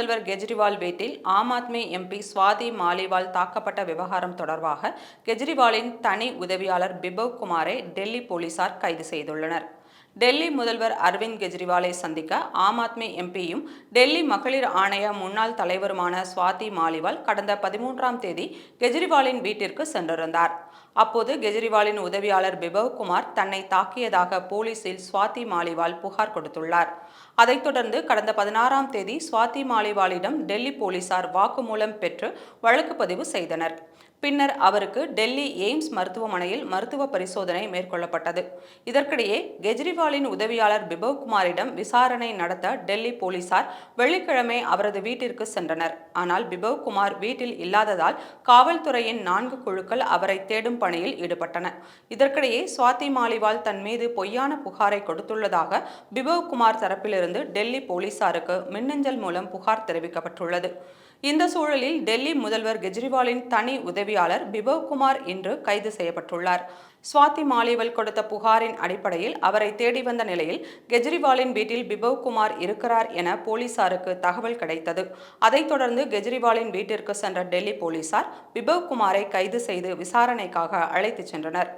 முதல்வர் கெஜ்ரிவால் வீட்டில் ஆம் ஆத்மி எம்பி சுவாதி மாலிவால் தாக்கப்பட்ட விவகாரம் தொடர்பாக கெஜ்ரிவாலின் தனி உதவியாளர் பிபவ் குமாரை டெல்லி போலீசார் கைது செய்துள்ளனர். டெல்லி முதல்வர் அரவிந்த் கெஜ்ரிவாலை சந்திக்க ஆம் ஆத்மி எம்பியும் டெல்லி மகளிர் ஆணைய முன்னாள் தலைவருமான சுவாதி மாலிவால் கடந்த பதிமூன்றாம் தேதி கெஜ்ரிவாலின் வீட்டிற்கு சென்றிருந்தார். அப்போது கெஜ்ரிவாலின் உதவியாளர் பிபவ்குமார் தன்னை தாக்கியதாக போலீசில் சுவாதி மாலிவால் புகார் கொடுத்துள்ளார். அதைத் தொடர்ந்து கடந்த பதினாறாம் தேதி சுவாதி மாலிவாலிடம் டெல்லி போலீசார் வாக்குமூலம் பெற்று வழக்கு பதிவு செய்தனர். பின்னர் அவருக்கு டெல்லி எய்ம்ஸ் மருத்துவமனையில் மருத்துவ பரிசோதனை மேற்கொள்ளப்பட்டது. இதற்கிடையே கெஜ்ரிவால் கெஜ்ரிவாலின் உதவியாளர் பிபவ் குமாரிடம் விசாரணை நடத்த டெல்லி போலீசார் வெள்ளிக்கிழமை அவரது வீட்டிற்கு சென்றனர். ஆனால் பிபவ் குமார் வீட்டில் இல்லாததால் காவல்துறையின் நான்கு குழுக்கள் அவரை தேடும் பணியில் ஈடுபட்டன. இதற்கிடையே சுவாதி மாலிவால் தன் மீது பொய்யான புகாரை கொடுத்துள்ளதாக பிபவ் குமார் தரப்பிலிருந்து டெல்லி போலீசாருக்கு மின்னஞ்சல் மூலம் புகார் தெரிவிக்கப்பட்டுள்ளது. இந்த சூழலில் டெல்லி முதல்வர் கெஜ்ரிவாலின் தனி உதவியாளர் பிபவ் குமார் இன்று கைது செய்யப்பட்டுள்ளார். சுவாதி மாலிவல் கொடுத்த புகாரின் அடிப்படையில் அவரை தேடி வந்த நிலையில் கெஜ்ரிவாலின் வீட்டில் பிபவ் குமார் இருக்கிறார் என போலீசாருக்கு தகவல் கிடைத்தது. அதைத் தொடர்ந்து கெஜ்ரிவாலின் வீட்டிற்கு சென்ற டெல்லி போலீசார் பிபவ் குமாரை கைது செய்து விசாரணைக்காக அழைத்துச் சென்றனர்.